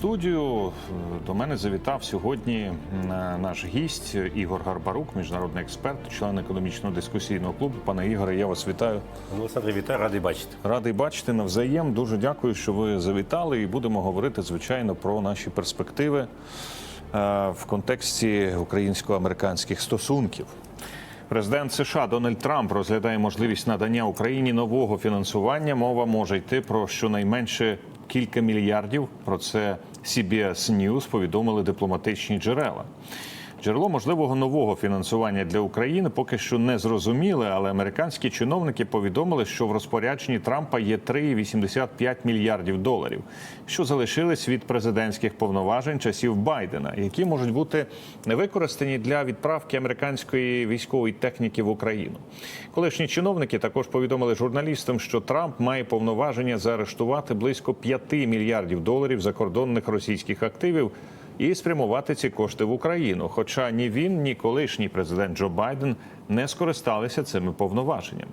студію. До мене завітав сьогодні наш гість Ігор Гарбарук, міжнародний експерт, член економічного дискусійного клубу. Пане Ігоре, я вас вітаю. Олександр, вітаю, радий бачити. Радий бачити навзаєм. Дуже дякую, що ви завітали, і будемо говорити звичайно про наші перспективи е, в контексті українсько-американських стосунків. Президент США Дональд Трамп розглядає можливість надання Україні нового фінансування. Мова може йти про щонайменше кілька мільярдів. Про це CBS News повідомили дипломатичні джерела. Джерело можливого нового фінансування для України поки що не зрозуміле, але американські чиновники повідомили, що в розпорядженні Трампа є 3,85 мільярдів доларів, що залишились від президентських повноважень часів Байдена, які можуть бути не використані для відправки американської військової техніки в Україну. Колишні чиновники також повідомили журналістам, що Трамп має повноваження заарештувати близько 5 мільярдів доларів закордонних російських активів і спрямувати ці кошти в Україну. Хоча ні він, ні колишній президент Джо Байден не скористалися цими повноваженнями.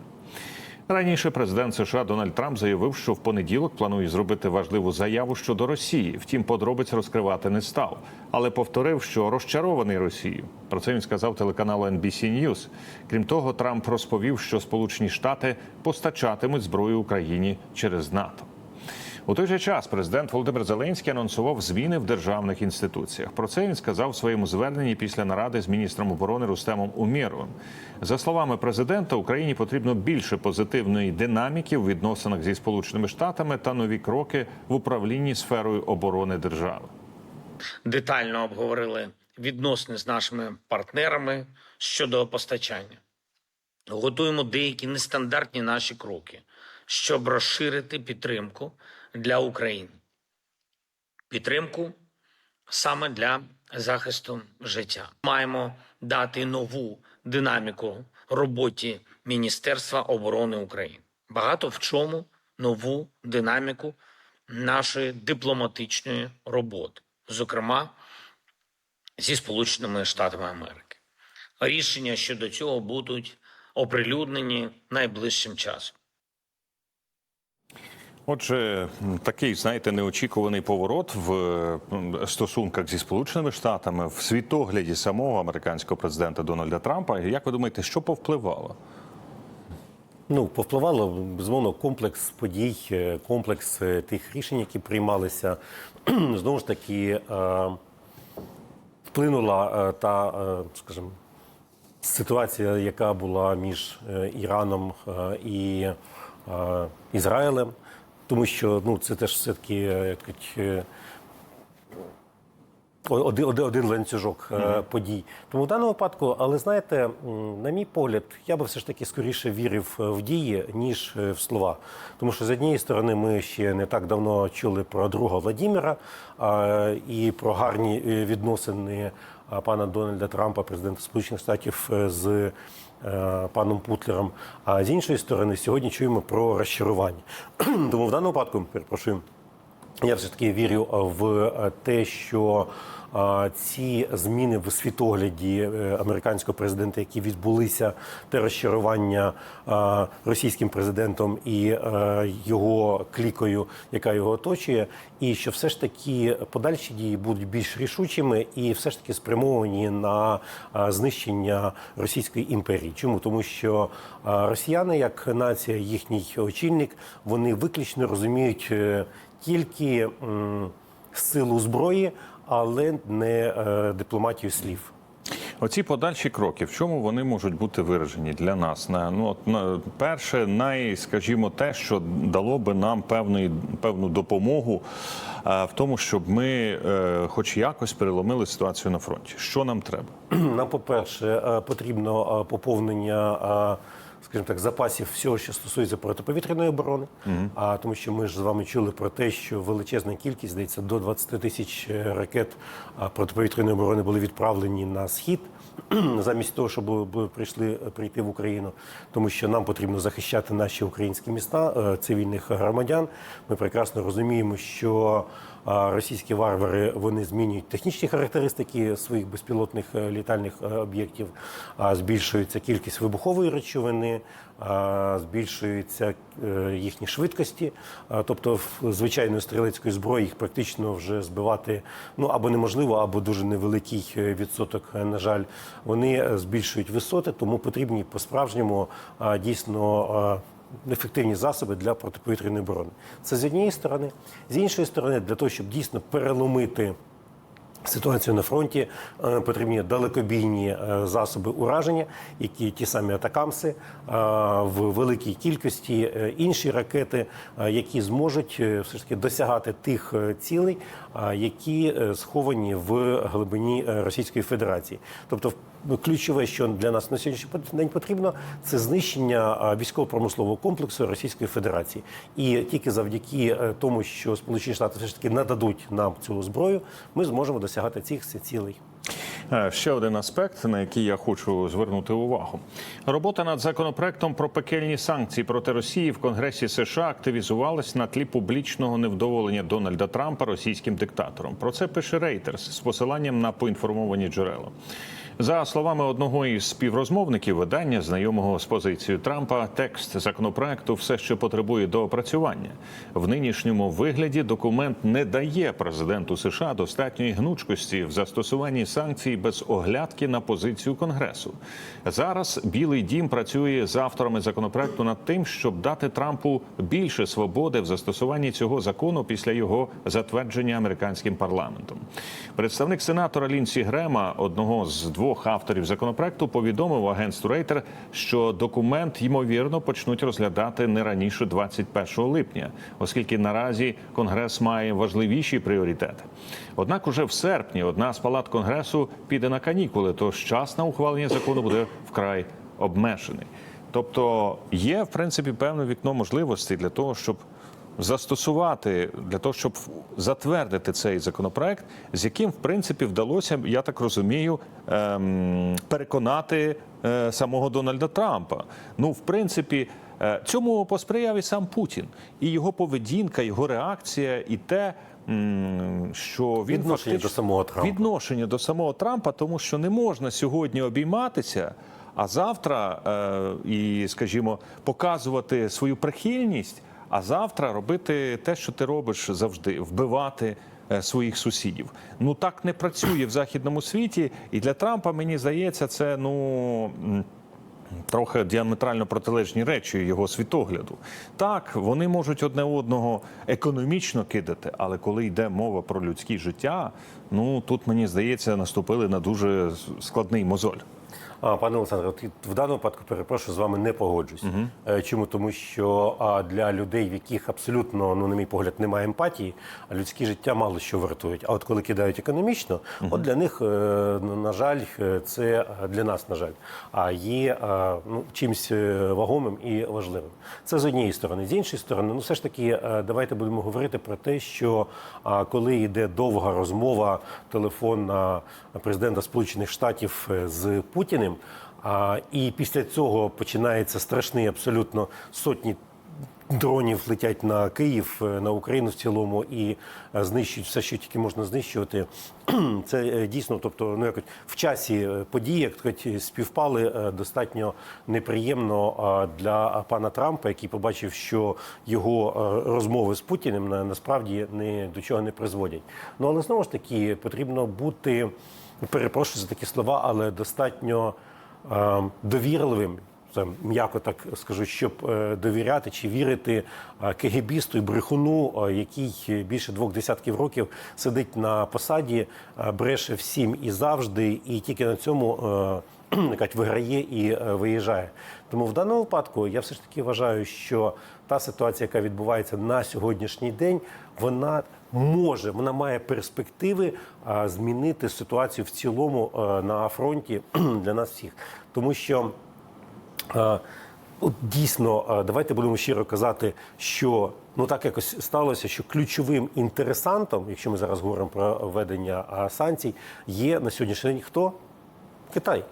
Раніше президент США Дональд Трамп заявив, що в понеділок планує зробити важливу заяву щодо Росії. Втім, подробиць розкривати не став, але повторив, що розчарований Росією. Про це він сказав телеканалу NBC News. Крім того, Трамп розповів, що Сполучені Штати постачатимуть зброю Україні через НАТО. У той же час президент Володимир Зеленський анонсував зміни в державних інституціях. Про це він сказав у своєму зверненні після наради з міністром оборони Рустемом Умєровим. За словами президента, Україні потрібно більше позитивної динаміки в відносинах зі сполученими штатами та нові кроки в управлінні сферою оборони держави. детально обговорили відносини з нашими партнерами щодо постачання. Готуємо деякі нестандартні наші кроки, щоб розширити підтримку для України. Підтримку саме для захисту життя. Маємо дати нову динаміку роботі Міністерства оборони України. Багато в чому нову динаміку нашої дипломатичної роботи, зокрема зі Сполученими Штатами Америки. Рішення щодо цього будуть оприлюднені найближчим часом. Отже, такий, знаєте, неочікуваний поворот в стосунках зі Сполученими Штатами в світогляді самого американського президента Дональда Трампа. Як ви думаєте, що повпливало? Ну, повпливало безумовно комплекс подій, е, комплекс е, тих рішень, які приймалися. Знову ж таки, е, вплинула та, скажімо, ситуація, яка була між Іраном і Ізраїлем, тому що ну, це теж все-таки е, як кажуть, е, один, один, один ланцюжок е, подій. Тому в даному випадку, але знаєте, на мій погляд, я би все ж таки скоріше вірив в дії, ніж в слова. Тому що з однієї сторони ми ще не так давно чули про друга Владіміра і про гарні відносини пана Дональда Трампа, президента Сполучених Штатів, е, з е, паном Путлером. А з іншої сторони, сьогодні чуємо про розчарування. Тому в даному випадку, перепрошую. Я все таки вірю в те, що ці зміни в світогляді е, американського президента, які відбулися, те розчарування російським президентом і е, його клікою, яка його оточує, і що все ж таки подальші дії будуть більш рішучими і все ж таки спрямовані на знищення Російської імперії. Чому тому, що росіяни, як нація, їхній очільник, вони виключно розуміють. Тільки силу зброї, але не е, дипломатію слів. Оці подальші кроки, в чому вони можуть бути виражені для нас? На ну от на перше, най, скажімо, те, що дало би нам певний певну допомогу е, в тому, щоб ми, е, хоч якось, переломили ситуацію на фронті. Що нам треба? Нам, по-перше, е, потрібно поповнення. Е, Скажімо так, запасів всього, що стосується протиповітряної оборони, а тому, що ми ж з вами чули про те, що величезна кількість, здається, до 20 тисяч е, ракет протиповітряної оборони були відправлені на схід, замість того, щоб були- прийшли е, прийти в Україну, тому що нам потрібно захищати наші українські міста, е, цивільних громадян. Ми прекрасно розуміємо, що російські варвари вони змінюють технічні характеристики своїх безпілотних е, літальних е, об'єктів, збільшується кількість вибухової речовини, а, збільшуються е, їхні швидкості. Тобто, в звичайної стрілецької зброї їх практично вже збивати ну або неможливо, або дуже невеликий відсоток. На жаль, вони збільшують висоти, тому потрібні по-справжньому дійсно. Ефективні засоби для протиповітряної оборони. Це з однієї сторони, з іншої сторони, для того, щоб дійсно переломити Ситуацію на фронті е, потрібні далекобійні е, засоби ураження, які ті самі атакамси е, в великій кількості, інші ракети, які зможуть все ж таки досягати тих цілей, які сховані в глибині Російської Федерації. Тобто, в- ключове, що для нас на сьогоднішній день потрібно, це знищення військово-промислового комплексу Російської Федерації. І тільки завдяки е, тому, що Сполучені Штати все ж таки нададуть нам цю зброю, ми зможемо досягати цих цілей. Е, Ще один аспект, на який я хочу звернути увагу. Робота над законопроектом про пекельні санкції проти Росії в Конгресі США активізувалась на тлі публічного невдоволення Дональда Трампа російським диктатором. Про це пише Reuters з посиланням на поінформовані джерела. За словами одного із співрозмовників видання, знайомого з позицією Трампа, текст законопроекту все ще потребує доопрацювання. В нинішньому вигляді документ не дає президенту США достатньої гнучкості в застосуванні санкцій без оглядки на позицію Конгресу. Зараз Білий Дім працює з авторами законопроекту над тим, щоб дати Трампу більше свободи в застосуванні цього закону після його затвердження американським парламентом. Представник сенатора Лінсі Грема, одного з двох авторів законопроекту, повідомив агентству Рейтер, що документ ймовірно почнуть розглядати не раніше 21 липня, оскільки наразі конгрес має важливіші пріоритети. Однак, уже в серпні одна з палат конгресу піде на канікули, тож час на ухвалення закону буде вкрай обмежений. Тобто є в принципі певне вікно можливостей для того, щоб застосувати для того, щоб затвердити цей законопроект, з яким в принципі вдалося, я так розумію, ем, переконати е, самого Дональда Трампа. Ну, в принципі, е, цьому посприяв і сам Путін, і його поведінка, його реакція, і те. Що він Відношення фактично- до самого Трампа. відношення до самого Трампа, тому що не можна сьогодні обійматися, а завтра е, і, скажімо, показувати свою прихильність, а завтра робити те, що ти робиш завжди, вбивати. е, Своїх сусідів ну так не працює в західному світі, і для Трампа мені здається, це ну трохи діаметрально протилежні речі його світогляду. Так, вони можуть одне одного економічно кидати, але коли йде мова про людське життя, ну тут мені здається, наступили на дуже складний мозоль. А, пане Олександре, от в даному випадку перепрошую з вами не погоджусь. Е, Чому? Тому що для людей, в яких абсолютно, ну на мій погляд, немає емпатії, а людське життя мало що вартують. А от коли кидають економічно, от для них, е, на жаль, е, це для нас, на жаль, а є ну, чимось е, вагомим і важливим. Це з однієї сторони. З іншої сторони, ну все ж таки, давайте будемо говорити про те, що коли йде довга розмова телефонна президента Сполучених Штатів з Путіним. А, і після цього починається страшний абсолютно сотні. Дронів летять на Київ, е, на Україну в цілому і е, знищують все, що тільки можна знищувати. Це е, дійсно, тобто, ну якось в часі події, як кажуть, співпали достатньо неприємно для пана Трампа, який побачив, що його розмови з Путіним на- насправді ні до чого не призводять. Ну але знову ж таки потрібно бути перепрошую за такі слова, але достатньо е, довірливим. Це м'яко так скажу, щоб е, довіряти чи вірити е, кегебісту і брехуну, е, який більше двох десятків років сидить на посаді, бреше всім і завжди, і тільки на цьому виграє і виїжджає. Тому в даному випадку я все ж таки вважаю, що та ситуація, яка відбувається на сьогоднішній день, вона може, вона має перспективи е, змінити ситуацію в цілому е, на фронті для нас всіх, тому що. Е, От дійсно, давайте будемо щиро казати, що ну так якось сталося, що ключовим інтересантом, якщо ми зараз говоримо про введення санкцій, є на сьогоднішній день хто? Китай.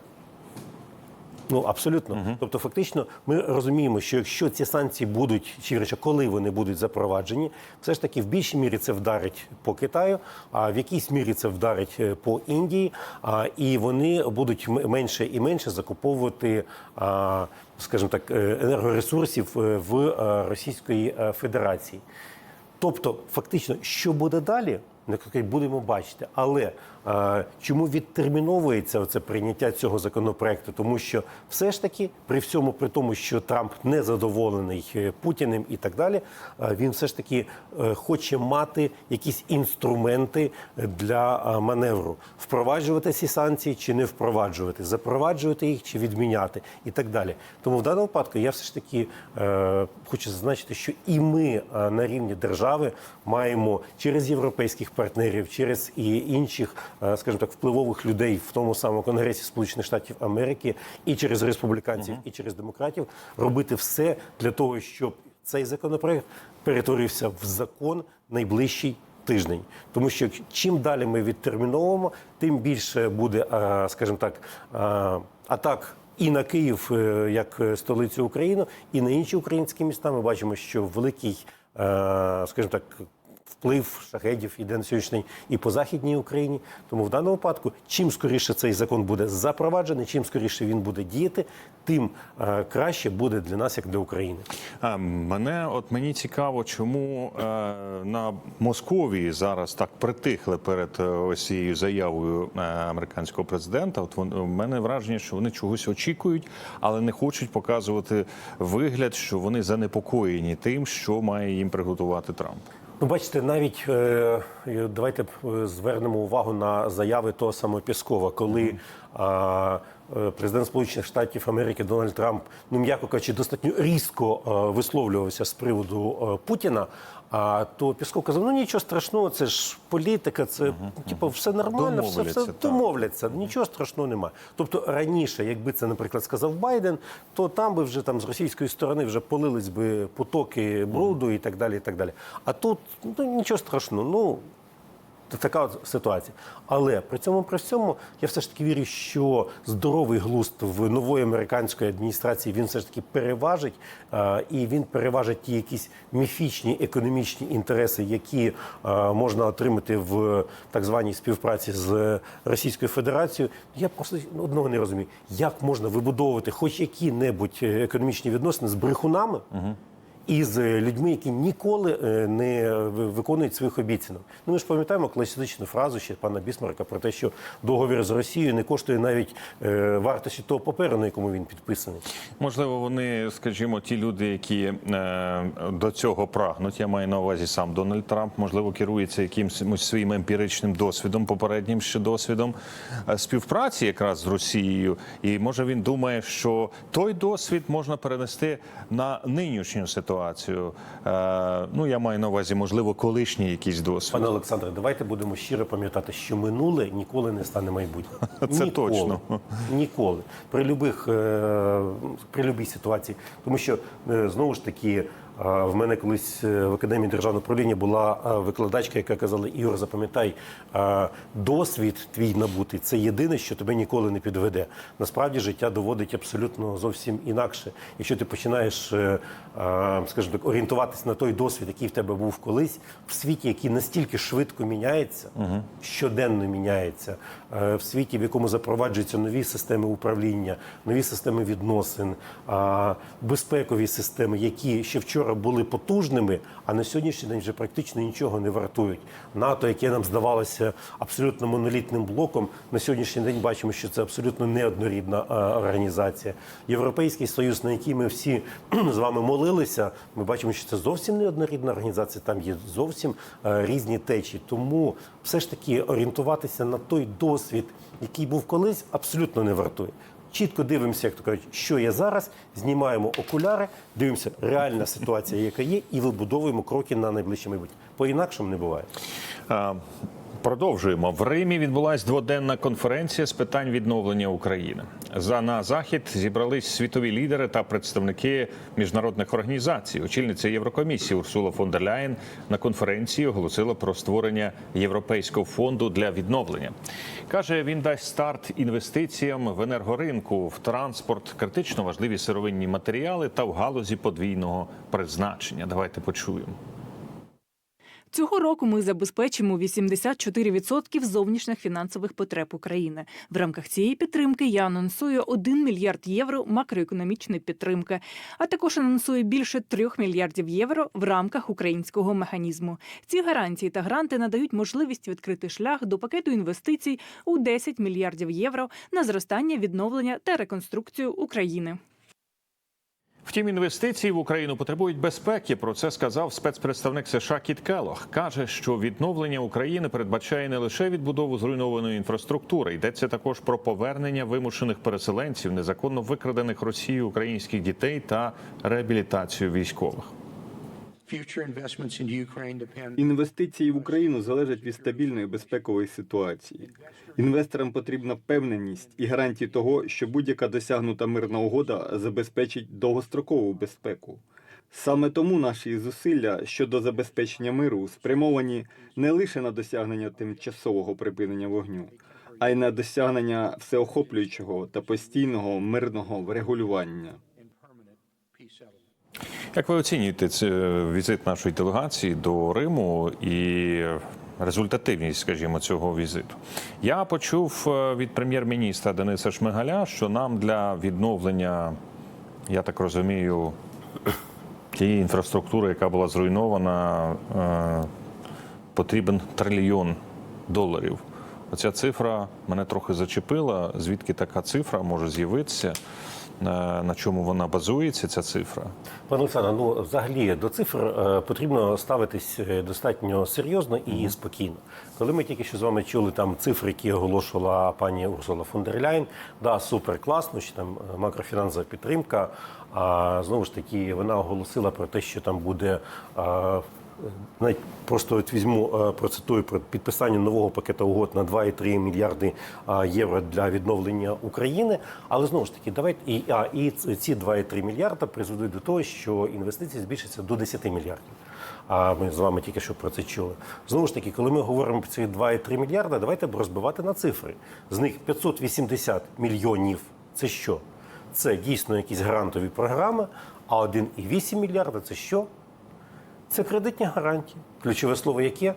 Ну абсолютно. Тобто, фактично, ми розуміємо, що якщо ці санкції будуть чи речі, коли вони будуть запроваджені, все ж таки в більшій мірі це вдарить по Китаю, а в якійсь мірі це вдарить е, по Індії, а, і вони будуть менше і менше закуповувати. А, Скажімо так, е, енергоресурсів е, в Російської Федерації. Тобто, фактично, що буде далі, будемо бачити. Але чому відтерміновується це прийняття цього законопроекту? Тому що все ж таки, при всьому при тому, що Трамп не задоволений е, Путіним і так далі, він все ж таки е, хоче мати якісь інструменти для маневру, впроваджувати ці санкції чи не впроваджувати, запроваджувати їх чи відміняти і так далі. Тому в даному випадку я все ж таки е, хочу зазначити, що і ми на рівні держави маємо через європейських партнерів, через і інших, скажімо так, впливових людей в тому самому Конгресі Сполучених Штатів Америки, і через республіканців, і через демократів робити все для того, щоб цей законопроект перетворився в закон найближчий тиждень. Тому що чим далі ми відтерміновуємо, тим більше буде, е, скажімо так, е, атак. І на Київ е, як е, столицю України, і на інші українські міста ми бачимо, що великий, е, скажімо так, вплив шахедів іде на сьогоднішній і по західній Україні. Тому в даному випадку, чим скоріше цей закон буде запроваджений, чим скоріше він буде діяти, тим е, краще буде для нас, як для України. Мене от мені цікаво, чому е, на Московії зараз так притихли перед е, ось цією заявою американського президента. От вон, у мене враження, що вони чогось очікують, але не хочуть показувати вигляд, що вони занепокоєні тим, що має їм приготувати Трамп. Ну, бачите, навіть е, давайте е, звернемо увагу на заяви того самого Піскова, коли е, президент Сполучених Штатів Америки Дональд Трамп, ну м'яко кажучи, достатньо різко висловлювався з приводу Путіна. А то Пісков казав: ну нічого страшного, це ж політика, це типу, все нормально, все, Домовляться, все так. домовляться. Нічого страшного немає. Тобто раніше, якби це, наприклад, сказав Байден, то там би вже там з російської сторони вже полились би потоки бруду і так далі. І так далі. А тут ну, нічого страшного. Ну Така от ситуація. Але при цьому при всьому я все ж таки вірю, що здоровий глузд в нової американської адміністрації він все ж таки переважить, е, і він переважить ті якісь міфічні економічні інтереси, які е, можна отримати в так званій співпраці з Російською Федерацією. Я просто одного не розумію, як можна вибудовувати хоч які-небудь е, економічні відносини з брехунами і з людьми, які ніколи е, не виконують своїх обіцянок. Ну ми ж пам'ятаємо класичну фразу ще пана Бісмарка про те, що договір з Росією не коштує навіть е, вартості того паперу, на якому він підписаний. Можливо, вони, скажімо, ті люди, які е, до цього прагнуть. Я маю на увазі сам Дональд Трамп, можливо, керується якимось своїм емпіричним досвідом, попереднім ще досвідом е, співпраці якраз з Росією. І може він думає, що той досвід можна перенести на нинішню ситуацію. Е, ну я маю на увазі, можливо, колишній якийсь досвід. Пане Олександре, давайте будемо щиро пам'ятати, що минуле ніколи не стане майбутнім. Це Ніколи. точно. Ніколи. При любих е, при любій ситуації. Тому що е, знову ж таки. В мене колись е, в академії державного управління була е, викладачка, яка казала: Ігор, запам'ятай, е, досвід твій набутий це єдине, що тебе ніколи не підведе. Насправді життя доводить абсолютно зовсім інакше. Якщо ти починаєш, скажімо так, орієнтуватись на той досвід, який в тебе був колись, в світі, який настільки швидко міняється, щоденно міняється, в світі, в якому запроваджуються нові системи управління, нові системи відносин, безпекові системи, які ще вчора були потужними, а на сьогоднішній день вже практично нічого не вартують. НАТО, яке нам здавалося абсолютно монолітним блоком, на сьогоднішній день бачимо, що це абсолютно неоднорідна е, організація. Європейський союз, на який ми всі з вами молилися, ми бачимо, що це зовсім неоднорідна організація. Там є зовсім е, різні течії. Тому все ж таки орієнтуватися на той досвід, який був колись, абсолютно не вартує. Чітко дивимося, як то кажуть, що є зараз, знімаємо окуляри, дивимося реальна ситуація, яка є, і вибудовуємо кроки на найближче майбутнє. По-інакшому не буває. А... Продовжуємо в Римі. Відбулася дводенна конференція з питань відновлення України. За на захід зібрались світові лідери та представники міжнародних організацій. Очільниця Єврокомісії Урсула фон дер Ляєн на конференції оголосила про створення Європейського фонду для відновлення. каже, він дасть старт інвестиціям в енергоринку, в транспорт, критично важливі сировинні матеріали та в галузі подвійного призначення. Давайте почуємо. Цього року ми забезпечимо 84% зовнішніх фінансових потреб України. В рамках цієї підтримки я анонсую 1 мільярд євро макроекономічної підтримки, а також анонсую більше 3 мільярдів євро в рамках українського механізму. Ці гарантії та гранти надають можливість відкрити шлях до пакету інвестицій у 10 мільярдів євро на зростання, відновлення та реконструкцію України. Втім, інвестиції в Україну потребують безпеки. Про це сказав спецпредставник США Кіт Келлог. Каже, що відновлення України передбачає не лише відбудову зруйнованої інфраструктури, йдеться також про повернення вимушених переселенців, незаконно викрадених Росією українських дітей та реабілітацію військових. Інвестиції в Україну залежать від стабільної безпекової ситуації. Інвесторам потрібна впевненість і гарантії того, що будь-яка досягнута мирна угода забезпечить довгострокову безпеку. Саме тому наші зусилля щодо забезпечення миру спрямовані не лише на досягнення тимчасового припинення вогню, а й на досягнення всеохоплюючого та постійного мирного врегулювання. Як ви оцінюєте це візит нашої делегації до Риму і результативність, скажімо, цього візиту? Я почув е, від прем'єр-міністра Дениса Шмигаля, що нам для відновлення, я так розумію, тієї інфраструктури, яка була зруйнована, е, потрібен трильйон доларів. Оця цифра мене трохи зачепила. Звідки така цифра може з'явитися? На чому вона базується, ця цифра? Пане Олександре, ну взагалі до цифр е, потрібно ставитись е, достатньо серйозно і спокійно. Коли ми тільки що з вами чули там цифри, які оголошувала пані Урсула фон дер Ляйн, да, супер класно, що там е, макрофінансова підтримка. А знову ж таки, вона оголосила про те, що там буде. Е, навіть просто от візьму, е, процитую про підписання нового пакету угод на 2,3 мільярди євро для відновлення України. Але знову ж таки, давайте і, а, і ці 2,3 мільярда призведуть до того, що інвестиції збільшаться до 10 мільярдів. А ми з вами тільки що про це чули. Знову ж таки, коли ми говоримо про ці 2,3 мільярда, давайте розбивати на цифри. З них 580 мільйонів це що? Це дійсно якісь грантові програми, а 1,8 мільярда це що? Це кредитні гарантії. Ключове слово яке?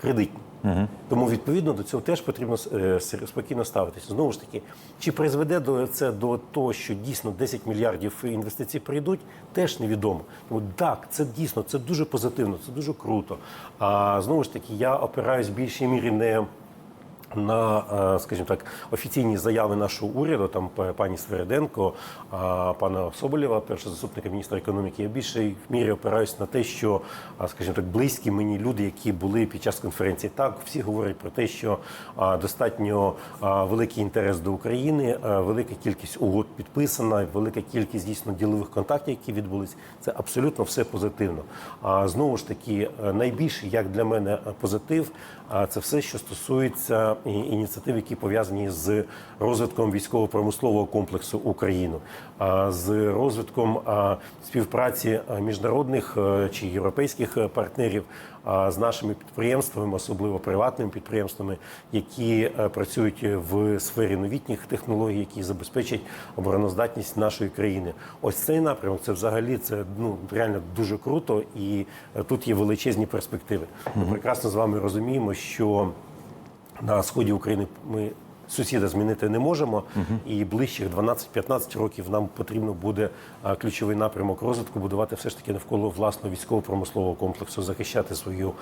Кредитні. Угу. Тому відповідно до цього теж потрібно е, спокійно ставитися. Знову ж таки, чи призведе до це до того, що дійсно 10 мільярдів інвестицій прийдуть, теж невідомо. Тому так, це дійсно це дуже позитивно, це дуже круто. А знову ж таки, я опираюсь в більшій мірі не на, е, скажімо так, офіційні заяви нашого уряду, там пані Свереденко, пана Соболєва, першого заступника міністра економіки, я більше в мірі опираюсь на те, що, а, скажімо так, близькі мені люди, які були під час конференції. Так, всі говорять про те, що достатньо великий інтерес до України, велика кількість угод підписана, велика кількість дійсно ділових контактів, які відбулись. Це абсолютно все позитивно. А знову ж таки, е, найбільше, як для мене, е, позитив, це все, що стосується ініціатив, які пов'язані з розвитком військово-промислового комплексу України, з розвитком співпраці міжнародних е, чи європейських е, партнерів з нашими підприємствами, особливо приватними підприємствами, які е, працюють в сфері новітніх технологій, які забезпечать обороноздатність нашої країни. Ось цей напрямок це взагалі це ну реально дуже круто, і тут є величезні перспективи. Ми прекрасно з вами розуміємо, що на сході України ми сусіда змінити не можемо, і ближчих 12-15 років нам потрібно буде ключовий напрямок розвитку будувати все ж таки навколо власного військово-промислового комплексу, захищати свою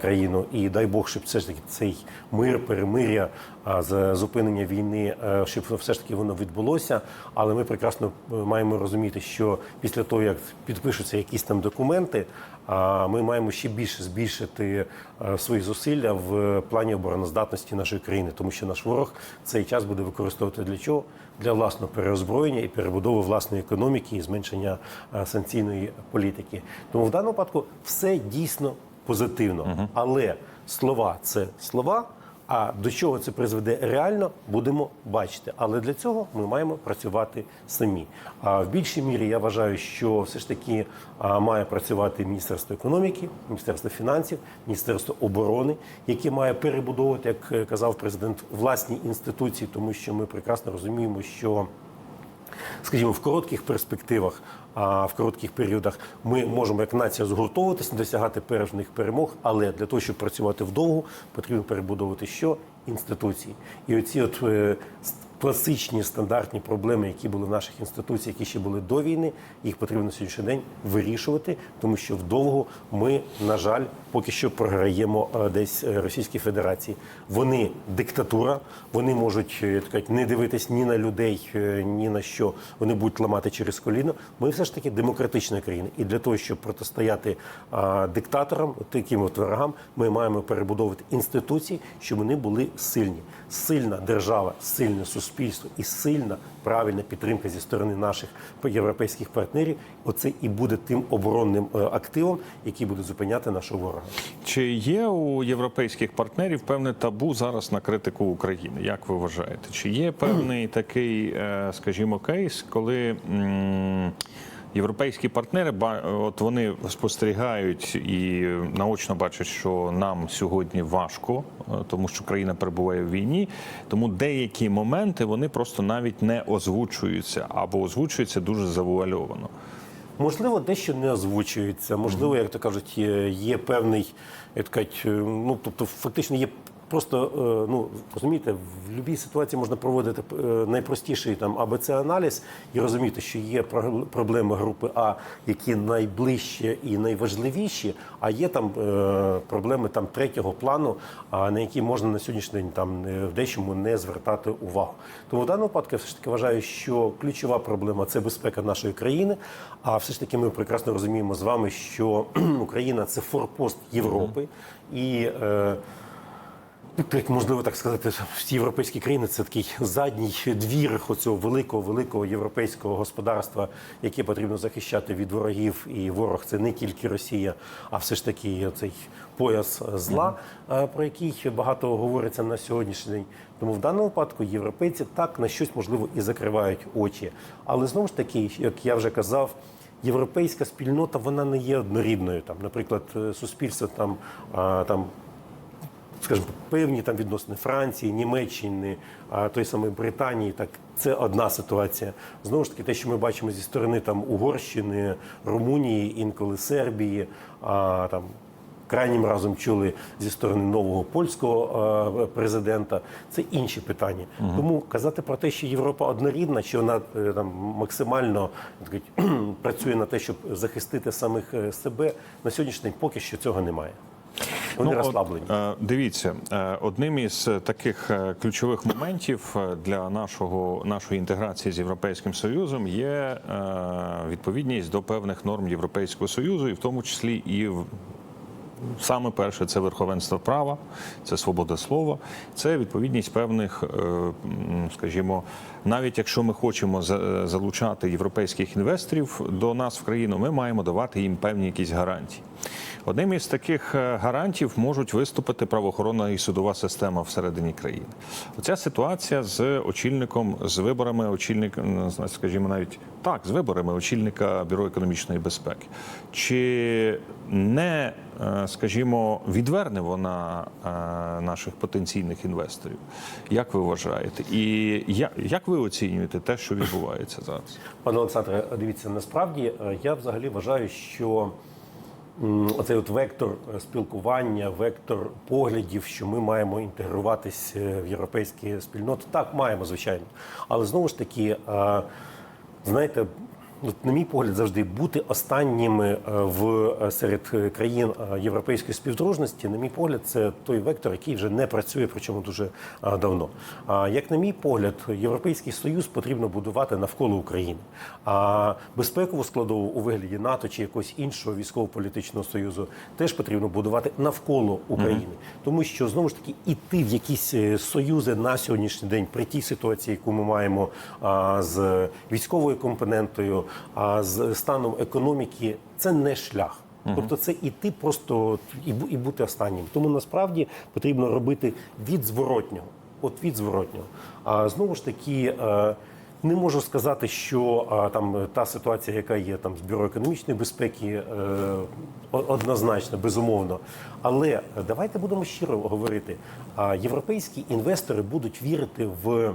країну. І дай Бог, щоб все ж таки цей мир, перемир'я, з- зупинення війни, е, щоб все ж таки воно відбулося. Але ми прекрасно е, маємо розуміти, що після того, як підпишуться якісь там документи, а ми маємо ще більше збільшити е, свої зусилля в плані обороноздатності нашої країни, тому що наш ворог цей час буде використовувати для чого? Для власного переозброєння і перебудови власної економіки і зменшення е, санкційної політики. Тому в даному випадку все дійсно позитивно, але слова це слова. А до чого це призведе реально, будемо бачити. Але для цього ми маємо працювати самі. А в більшій мірі я вважаю, що все ж таки має працювати Міністерство економіки, Міністерство фінансів, Міністерство оборони, яке має перебудовувати, як е, казав президент, власні інституції, тому що ми прекрасно розуміємо, що скажімо, в коротких перспективах, а в коротких періодах ми можемо як нація згуртовуватися, досягати певних перемог, але для того, щоб працювати вдовго, потрібно перебудовувати що інституції. І оці от е, класичні стандартні проблеми, які були в наших інституціях, які ще були до війни, їх потрібно на сьогоднішній день вирішувати, тому що вдовго ми, на жаль, поки що програємо е, десь е, Російській Федерації. Вони диктатура, вони можуть е, так не дивитись ні на людей, ні на що. Вони будуть ламати через коліно. Ми все ж таки демократична країна. І для того, щоб протистояти диктаторам, таким от ворогам, ми маємо перебудовувати інституції, щоб вони були сильні. Сильна держава, сильне суспільство і сильна правильна підтримка зі сторони наших європейських партнерів. Оце і буде тим оборонним е, активом, який буде зупиняти нашого ворога. Чи є у європейських партнерів певне табу зараз на критику України? Як ви вважаєте? Чи є певний такий, е, скажімо, кейс, коли європейські партнери от вони спостерігають і наочно бачать, що нам сьогодні важко, е, тому що країна перебуває в війні, тому деякі моменти вони просто навіть не озвучуються або озвучуються дуже завуальовано. Можливо, дещо не озвучується. Можливо, як то кажуть, є, певний, як то кажуть, е, ну тобто, фактично є. Просто е, ну розумієте, в будь-якій ситуації можна проводити е, найпростіший там АБЦ-аналіз і розуміти, що є про- проблеми групи А, які найближчі і найважливіші, а є там е, проблеми там третього плану, а на які можна на сьогоднішній день там в дечому не звертати увагу. Тому в даному випадку я все ж таки вважаю, що ключова проблема це безпека нашої країни. А все ж таки ми прекрасно розуміємо з вами, що Україна це форпост Європи і. Е, як можливо так сказати, всі європейські країни це такий задній двір оцього великого великого європейського господарства, яке потрібно захищати від ворогів. І ворог це не тільки Росія, а все ж таки цей пояс зла, е, про який багато говориться на сьогоднішній день. Тому в даному випадку європейці так на щось можливо і закривають очі. Але знову ж таки, як я вже казав. Європейська спільнота вона не є однорідною. Там, наприклад, е, суспільство там, там скажімо, певні там відносини Франції, Німеччини, а той самої Британії, так це одна ситуація. Знову ж таки, те, що ми бачимо зі сторони там Угорщини, Румунії, інколи Сербії, а там. Крайнім разом чули зі сторони нового польського президента. Це інші питання. Тому казати про те, що Європа однорідна, що вона е, там максимально так працює на те, щоб захистити самих е, себе, на сьогоднішній день поки що цього немає. Вони Ну, розслаблені. От, Дивіться, е, одним із е, таких е, ключових моментів е, для нашого нашої інтеграції з Європейським Союзом є е, відповідність до певних норм Європейського Союзу, і в тому числі і в Саме перше це верховенство права, це свобода слова, це відповідність певних, е, скажімо, навіть якщо ми хочемо за- залучати європейських інвесторів до нас в країну, ми маємо давати їм певні якісь гарантії. Одним із таких е, гарантів можуть виступити правоохоронна і судова система всередині країни. Оця ситуація з очільником, з виборами очільника, м, скажімо, навіть так, з виборами очільника бюро економічної безпеки. Чи не, е, скажімо, відверне вона е, наших потенційних інвесторів? Як ви вважаєте? І як ви оцінюєте те, що відбувається зараз? Пане Олександре, дивіться, насправді е, я взагалі вважаю, що оцей от вектор спілкування, вектор поглядів, що ми маємо інтегруватись в європейські спільноти, так маємо, звичайно. Але знову ж таки, знаєте. На мій погляд, завжди бути останніми е, в е, серед е, країн європейської співдружності, на мій погляд, це той вектор, який вже не працює, причому дуже давно. А як на мій погляд, європейський союз потрібно будувати навколо України. А безпекову складову у вигляді НАТО чи якогось іншого військово-політичного союзу теж потрібно будувати навколо України, тому що знову ж таки іти в якісь союзи на сьогоднішній день при тій ситуації, яку ми маємо з військовою компонентою, а з станом економіки, це не шлях. Тобто це іти просто і, і бути останнім. Тому насправді потрібно робити від зворотнього. От від зворотнього. А знову ж таки. е, Не можу сказати, що там та ситуація, яка є там з бюро економічної безпеки, е, однозначно, безумовно. Але давайте будемо щиро говорити. Європейські інвестори будуть вірити в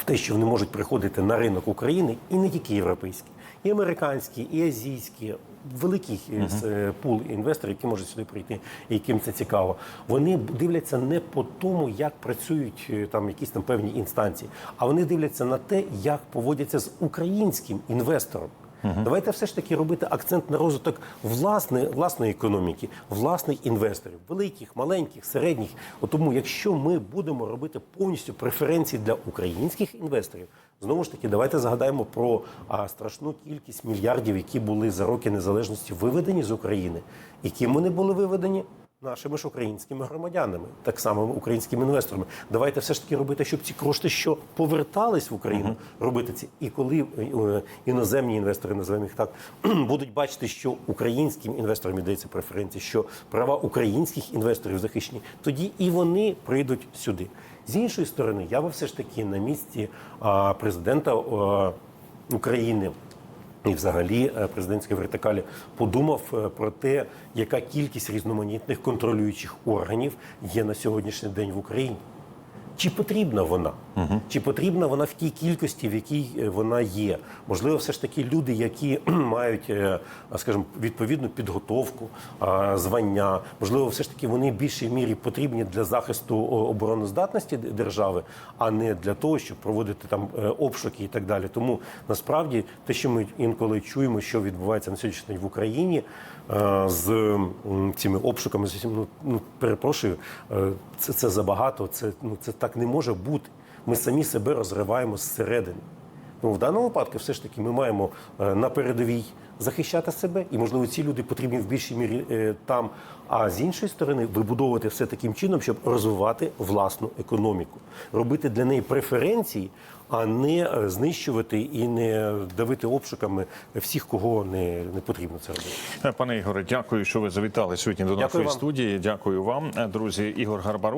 в те, що вони можуть приходити на ринок України, і не тільки європейські, і американські, і азійські, великих е, с- е, пул інвесторів, які можуть сюди прийти, і яким це цікаво. Вони дивляться не по тому, як працюють е, там якісь там певні інстанції, а вони дивляться на те, як поводяться з українським інвестором. Давайте все ж таки робити акцент на розвиток власне, власної економіки, власних інвесторів, великих, маленьких, середніх. От Тому, якщо ми будемо робити повністю преференції для українських інвесторів, знову ж таки, давайте згадаємо про а, страшну кількість мільярдів, які були за роки незалежності виведені з України, і ким вони були виведені. Нашими ж українськими громадянами, так само українськими інвесторами. Давайте все ж таки робити, щоб ці кошти, що повертались в Україну, робити це. І коли е, іноземні інвестори, називаємо їх так, будуть бачити, що українським інвесторам віддається преференції, що права українських інвесторів захищені, тоді і вони прийдуть сюди. З іншої сторони, я би все ж таки на місці президента України і взагалі президентський вертикалі подумав е, про те, яка кількість різноманітних контролюючих органів є на сьогоднішній день в Україні. Чи потрібна вона? Чи потрібна вона в тій кількості, в якій е, вона є? Можливо, все ж таки люди, які мають, е, скажімо, відповідну підготовку, звання, можливо, все ж таки вони в більшій мірі потрібні для захисту обороноздатності держави, а не для того, щоб проводити там е, обшуки і так далі. Тому насправді те, що ми інколи чуємо, що відбувається на сьогоднішній день в Україні з цими обшуками, ну, ну перепрошую, це, це забагато, це, ну, це так не може бути. Ми самі себе розриваємо зсередини. Ну, в даному випадку, все ж таки, ми маємо е, на передовій захищати себе, і можливо ці люди потрібні в більшій мірі е, там. А з іншої сторони, вибудовувати все таким чином, щоб розвивати власну економіку, робити для неї преференції, а не е, знищувати і не давити обшуками всіх, кого не, не потрібно це робити. Пане Ігоре, дякую, що ви завітали сьогодні до нашої студії. Дякую вам, друзі. Ігор Гарбару.